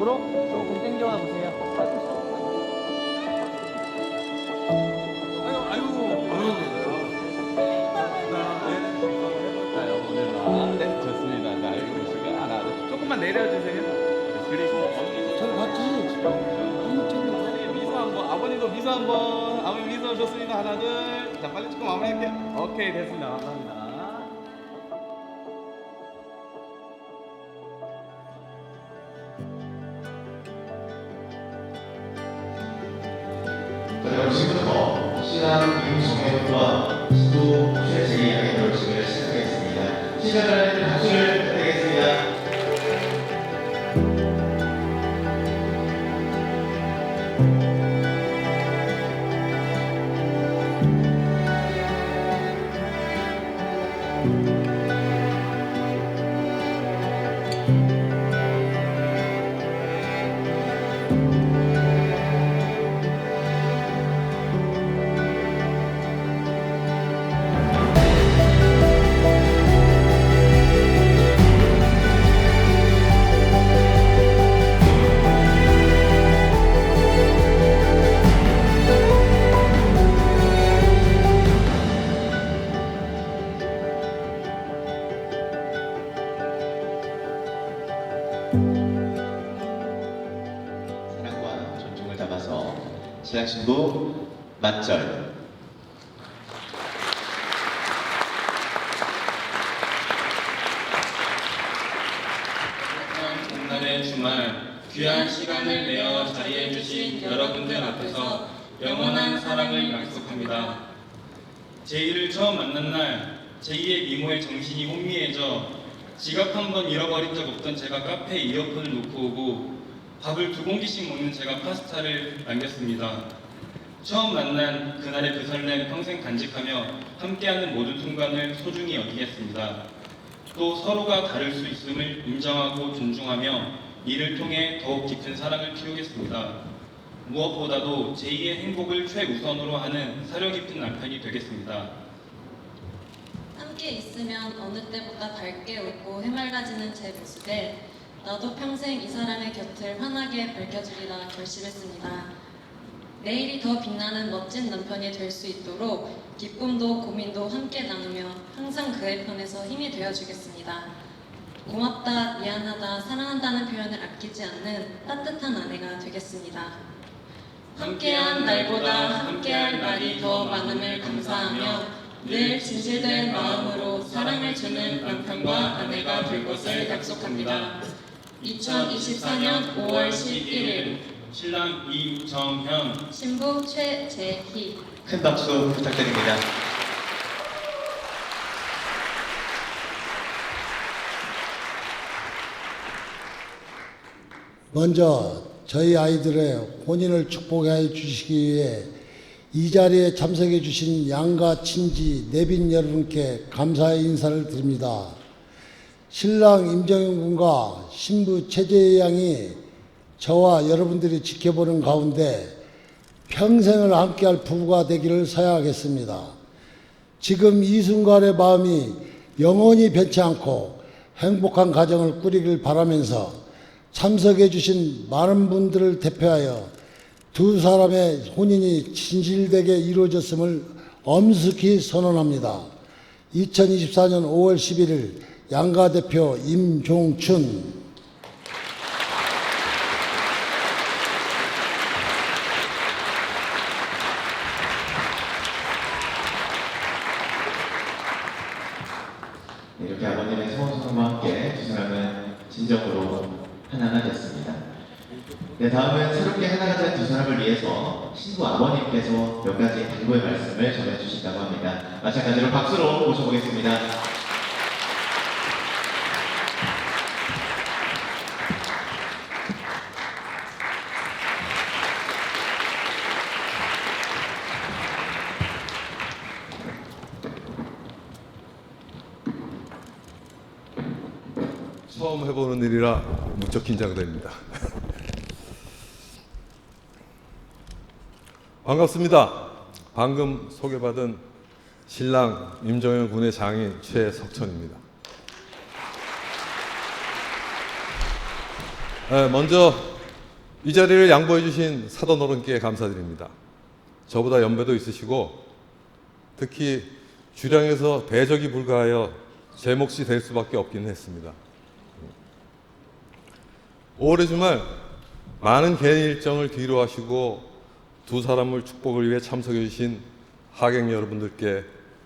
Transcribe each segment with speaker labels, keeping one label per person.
Speaker 1: 쪽으로 조금 당겨와 보세요. 아유, 아유, 아유. 네, 좋습니다. 자, 여기 보시고 하나, 조금만 내려주세요. 그리고 언니 봤지? 아버님도
Speaker 2: 미소 한번, 아버님 미소 좋습니다. 하나, 둘. 자, 빨리 조금 마무리할게요. 오케이, 됐습니다. 감사합니다.
Speaker 3: 지금부터 신랑 임성현과 신부 최재희 양의 결혼식을 시작하겠습니다. 시작을 하는 박수
Speaker 4: 귀한 시간을 내어 자리해 주신 여러분들 앞에서 영원한 사랑을 약속합니다. 제이를 처음 만난 날 제이의 미모에 정신이 혼미해져 지갑 한 번 잃어버린 적 없던 제가 카페에 이어폰을 놓고 오고 밥을 두 공기씩 먹는 제가 파스타를 남겼습니다. 처음 만난 그날의 그 설렘 평생 간직하며 함께하는 모든 순간을 소중히 여기겠습니다. 또 서로가 다를 수 있음을 인정하고 존중하며 이를 통해 더욱 깊은 사랑을 키우겠습니다. 무엇보다도 제2의 행복을 최우선으로 하는 사려 깊은 남편이 되겠습니다.
Speaker 5: 함께 있으면 어느 때보다 밝게 웃고 해맑아지는 제 모습에 나도 평생 이 사람의 곁을 환하게 밝혀주리라 결심했습니다. 내일이 더 빛나는 멋진 남편이 될 수 있도록 기쁨도 고민도 함께 나누며 항상 그의 편에서 힘이 되어주겠습니다. 고맙다, 미안하다, 사랑한다는 표현을 아끼지 않는 따뜻한 아내가 되겠습니다. 함께한 날보다 함께할 날이 더 많음을 감사하며 늘 진실된 마음으로 사랑을 주는 남편과 아내가 될 것을 약속합니다. 2024년 5월 11일
Speaker 4: 신랑 이정현
Speaker 5: 신부 최재희
Speaker 3: 큰 박수 부탁드립니다.
Speaker 6: 먼저 저희 아이들의 혼인을 축복해 주시기 위해 이 자리에 참석해 주신 양가 친지 내빈 여러분께 감사의 인사를 드립니다. 신랑 임정현 군과 신부 최재희 양이 저와 여러분들이 지켜보는 가운데 평생을 함께할 부부가 되기를 서야하겠습니다. 지금 이 순간의 마음이 영원히 변치 않고 행복한 가정을 꾸리길 바라면서 참석해 주신 많은 분들을 대표하여 두 사람의 혼인이 진실되게 이루어졌음을 엄숙히 선언합니다. 2024년 5월 11일 양가 대표 임종춘
Speaker 3: 네, 이렇게 아버님의 소원 소통과 함께 두 사람은 진정으로 하나가 됐습니다. 네, 다음은 새롭게 하나가 된 두 사람을 위해서 신부 아버님께서 몇 가지 당부의 말씀을 전해주신다고 합니다. 마찬가지로 박수로 모셔보겠습니다.
Speaker 7: 처음 해보는 일이라 무척 긴장됩니다. 반갑습니다. 방금 소개받은 신랑 임정현 군의 장인 최석천입니다. 네, 먼저 이 자리를 양보해 주신 사돈 어른께 감사드립니다. 저보다 연배도 있으시고 특히 주량에서 대적이 불가하여 제 몫이 될 수밖에 없긴 했습니다. 5월의 주말 많은 개인 일정을 뒤로 하시고 두 사람을 축복을 위해 참석해 주신 하객 여러분들께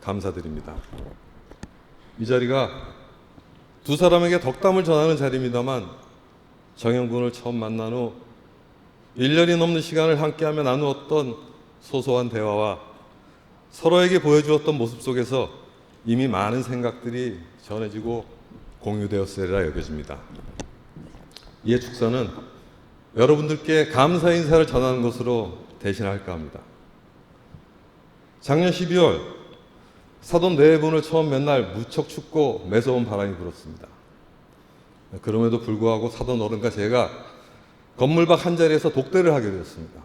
Speaker 7: 감사드립니다. 이 자리가 두 사람에게 덕담을 전하는 자리입니다만 정영군을 처음 만난 후 1년이 넘는 시간을 함께하며 나누었던 소소한 대화와 서로에게 보여주었던 모습 속에서 이미 많은 생각들이 전해지고 공유되었으리라 여겨집니다. 이에 축사는 여러분들께 감사 인사를 전하는 것으로 대신할까 합니다. 작년 12월 사돈 네 분을 처음 맨날 무척 춥고 매서운 바람이 불었습니다. 그럼에도 불구하고 사돈 어른과 제가 건물 밖 한 자리에서 독대를 하게 되었습니다.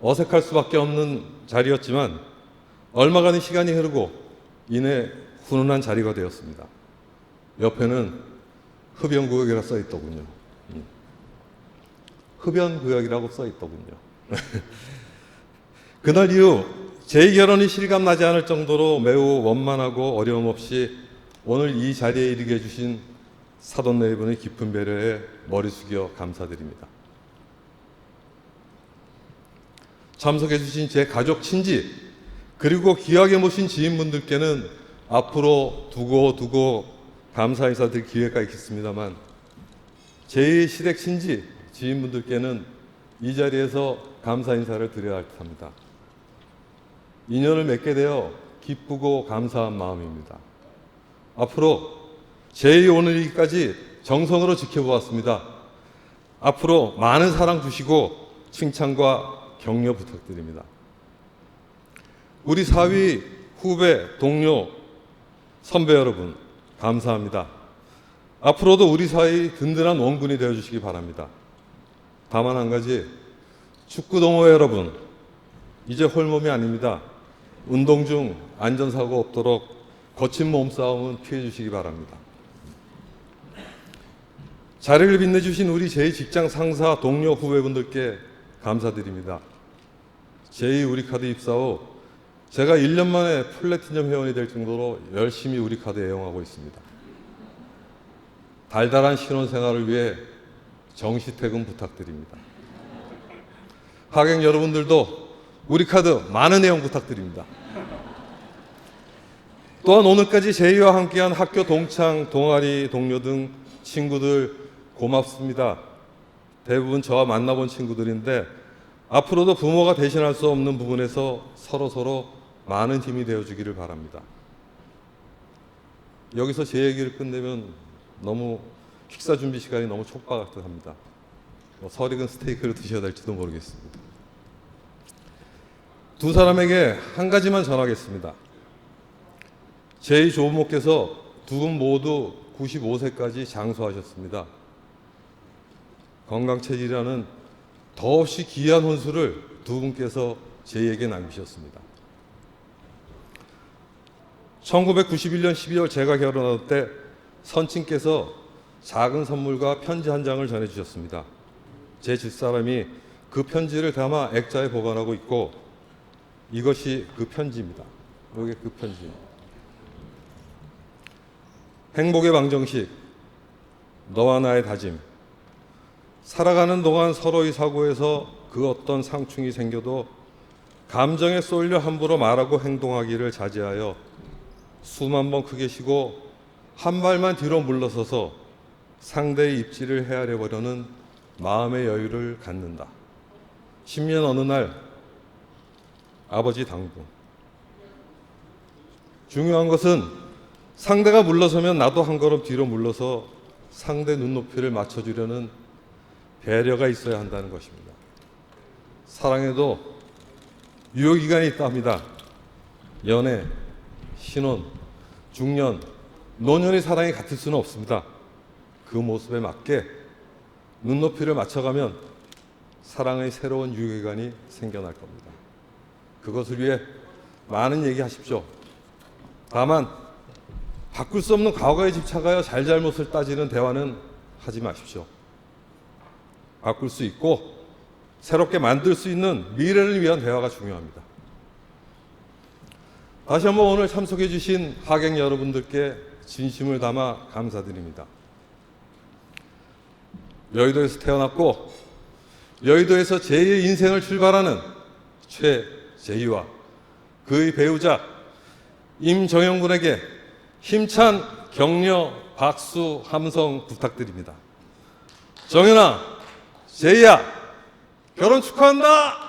Speaker 7: 어색할 수밖에 없는 자리였지만 얼마간의 시간이 흐르고 이내 훈훈한 자리가 되었습니다. 옆에는 흡연구역이라 써 있더군요. 음. 흡연구역이라고 써 있더군요. 그날 이후 제 결혼이 실감나지 않을 정도로 매우 원만하고 어려움 없이 오늘 이 자리에 이르게 해주신 사돈 네 분의 깊은 배려에 머리 숙여 감사드립니다. 참석해 주신 제 가족 친지 그리고 귀하게 모신 지인분들께는 앞으로 두고 두고 감사 인사드릴 기회가 있겠습니다만 제 시댁 친지 지인분들께는 이 자리에서 감사 인사를 드려야 할 듯합니다. 인연을 맺게 되어 기쁘고 감사한 마음입니다. 앞으로 제 오늘까지 정성으로 지켜보았습니다. 앞으로 많은 사랑 주시고 칭찬과 격려 부탁드립니다. 우리 사위, 후배, 동료, 선배 여러분, 감사합니다. 앞으로도 우리 사이 든든한 원군이 되어 주시기 바랍니다. 다만 한 가지, 축구 동호회 여러분, 이제 홀몸이 아닙니다. 운동 중 안전사고 없도록 거친 몸싸움은 피해 주시기 바랍니다. 자리를 빛내주신 우리 제 직장 상사, 동료, 후배분들께 감사드립니다. 제2 우리카드 입사 후 제가 1년 만에 플래티넘 회원이 될 정도로 열심히 우리 카드 애용하고 있습니다. 달달한 신혼생활을 위해 정시 퇴근 부탁드립니다. 하객 여러분들도 우리 카드 많은 애용 부탁드립니다. 또한 오늘까지 제이와 함께한 학교 동창, 동아리, 동료 등 친구들 고맙습니다. 대부분 저와 만나본 친구들인데 앞으로도 부모가 대신할 수 없는 부분에서 서로 서로 많은 힘이 되어 주기를 바랍니다. 여기서 제 얘기를 끝내면 너무 식사 준비 시간이 너무 촉박합니다. 뭐 설익은 스테이크를 드셔야 될지도 모르겠습니다. 두 사람에게 한 가지만 전하겠습니다. 제2 조부모께서 두 분 모두 95세까지 장수하셨습니다. 건강체질이라는 더없이 귀한 혼수를 두 분께서 제에게 남기셨습니다. 1991년 12월 제가 결혼할 때 선친께서 작은 선물과 편지 한 장을 전해주셨습니다. 제 집사람이 그 편지를 담아 액자에 보관하고 있고 이것이 그 편지입니다. 이게 그 편지. 행복의 방정식, 너와 나의 다짐. 살아가는 동안 서로의 사고에서 그 어떤 상충이 생겨도 감정에 쏠려 함부로 말하고 행동하기를 자제하여 숨 한 번 크게 쉬고 한 발만 뒤로 물러서서 상대의 입지를 헤아려 보려는 마음의 여유를 갖는다. 10년 어느 날 아버지 당부. 중요한 것은 상대가 물러서면 나도 한 걸음 뒤로 물러서 상대 눈높이를 맞춰주려는 배려가 있어야 한다는 것입니다. 사랑에도 유효기간이 있다 합니다. 연애, 신혼, 중년, 노년의 사랑이 같을 수는 없습니다. 그 모습에 맞게 눈높이를 맞춰가면 사랑의 새로운 유효기간이 생겨날 겁니다. 그것을 위해 많은 얘기하십시오. 다만 바꿀 수 없는 과거에 집착하여 잘잘못을 따지는 대화는 하지 마십시오. 바꿀 수 있고 새롭게 만들 수 있는 미래를 위한 대화가 중요합니다. 다시 한번 오늘 참석해 주신 하객 여러분들께 진심을 담아 감사드립니다. 여의도에서 태어났고
Speaker 8: 여의도에서 제2의 인생을 출발하는 최제이와 그의 배우자 임정영 군에게 힘찬 격려, 박수, 함성 부탁드립니다. 정연아, 제이야, 결혼 축하한다!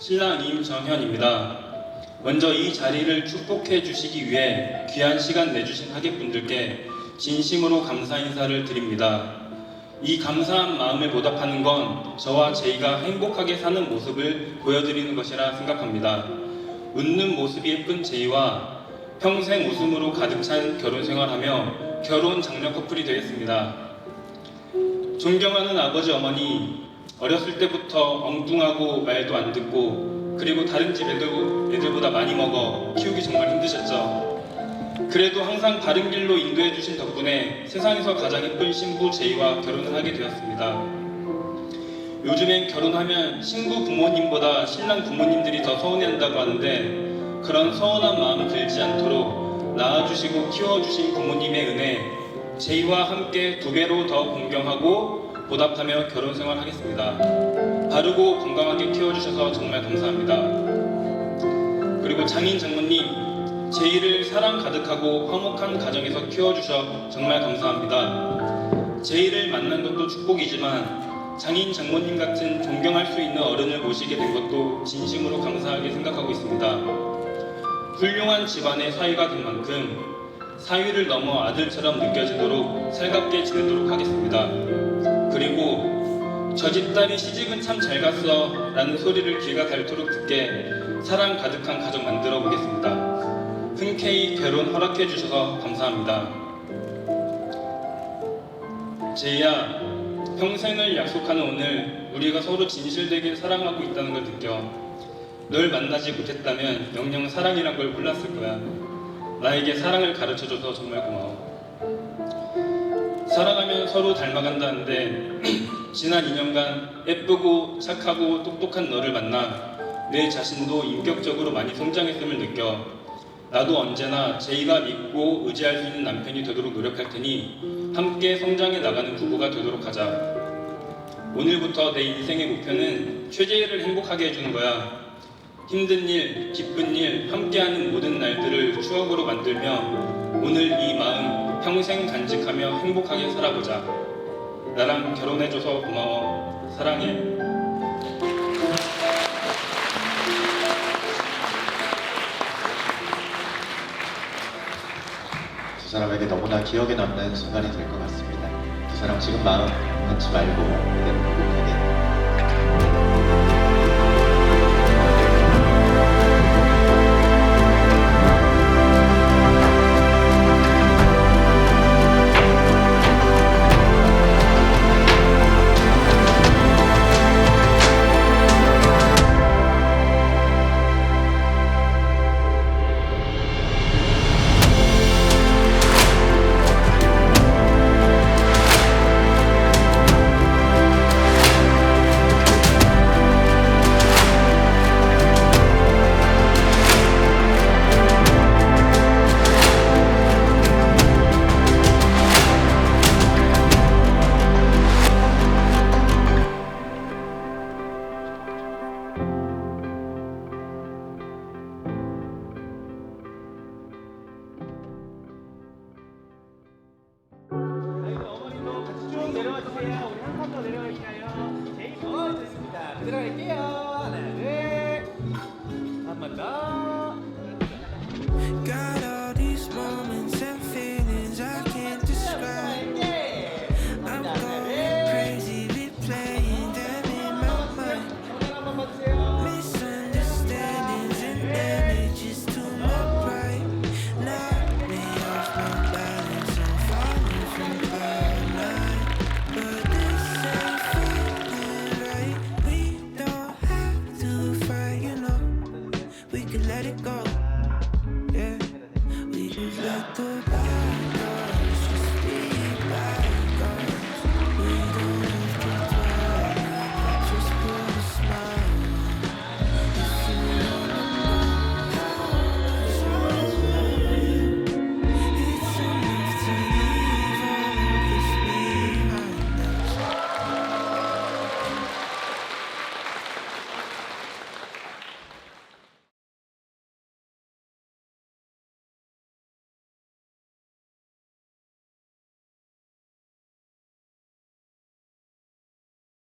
Speaker 4: 신랑 임정현입니다. 먼저 이 자리를 축복해 주시기 위해 귀한 시간 내주신 하객분들께 진심으로 감사 인사를 드립니다. 이 감사한 마음을 보답하는 건 저와 제이가 행복하게 사는 모습을 보여드리는 것이라 생각합니다. 웃는 모습이 예쁜 제이와 평생 웃음으로 가득 찬 결혼 생활하며 결혼 장려 커플이 되겠습니다. 존경하는 아버지 어머니 어렸을 때부터 엉뚱하고 말도 안 듣고 그리고 다른 집 애들, 애들보다 많이 먹어 키우기 정말 힘드셨죠. 그래도 항상 바른 길로 인도해 주신 덕분에 세상에서 가장 예쁜 신부 제이와 결혼을 하게 되었습니다. 요즘엔 결혼하면 신부 부모님보다 신랑 부모님들이 더 서운해한다고 하는데 그런 서운한 마음 들지 않도록 낳아주시고 키워주신 부모님의 은혜 제이와 함께 두 배로 더 공경하고 보답하며 결혼 생활하겠습니다. 바르고 건강하게 키워주셔서 정말 감사합니다. 그리고 장인 장모님 제이를 사랑 가득하고 화목한 가정에서 키워주셔 정말 감사합니다. 제이를 만난 것도 축복이지만 장인 장모님 같은 존경할 수 있는 어른을 모시게 된 것도 진심으로 감사하게 생각하고 있습니다. 훌륭한 집안의 사위가 된 만큼 사위를 넘어 아들처럼 느껴지도록 살갑게 지내도록 하겠습니다. 그리고 저 집 딸이 시집은 참 잘 갔어 라는 소리를 귀가 닳도록 듣게 사랑 가득한 가족 만들어 보겠습니다. 흔쾌히 결혼 허락해 주셔서 감사합니다. 제이야, 평생을 약속하는 오늘 우리가 서로 진실되게 사랑하고 있다는 걸 느껴. 널 만나지 못했다면 영영 사랑이란 걸 몰랐을 거야. 나에게 사랑을 가르쳐줘서 정말 고마워. 살아가면 서로 닮아간다는데 지난 2년간 예쁘고 착하고 똑똑한 너를 만나 내 자신도 인격적으로 많이 성장했음을 느껴 나도 언제나 제이가 믿고 의지할 수 있는 남편이 되도록 노력할 테니 함께 성장해 나가는 부부가 되도록 하자. 오늘부터 내 인생의 목표는 최재희를 행복하게 해주는 거야. 힘든 일, 기쁜 일, 함께하는 모든 날들을 추억으로 만들며 오늘 이 마음 평생 간직하며 행복하게 살아보자. 나랑 결혼해줘서 고마워. 사랑해.
Speaker 3: 두 사람에게 너무나 기억에 남는 순간이 될 것 같습니다. 두 사람 지금 마음 갖지 말고 그대로 행복하게
Speaker 2: 됐습니다. 그대로 갈게요. 하나, 둘. 한 번 더.
Speaker 9: let the light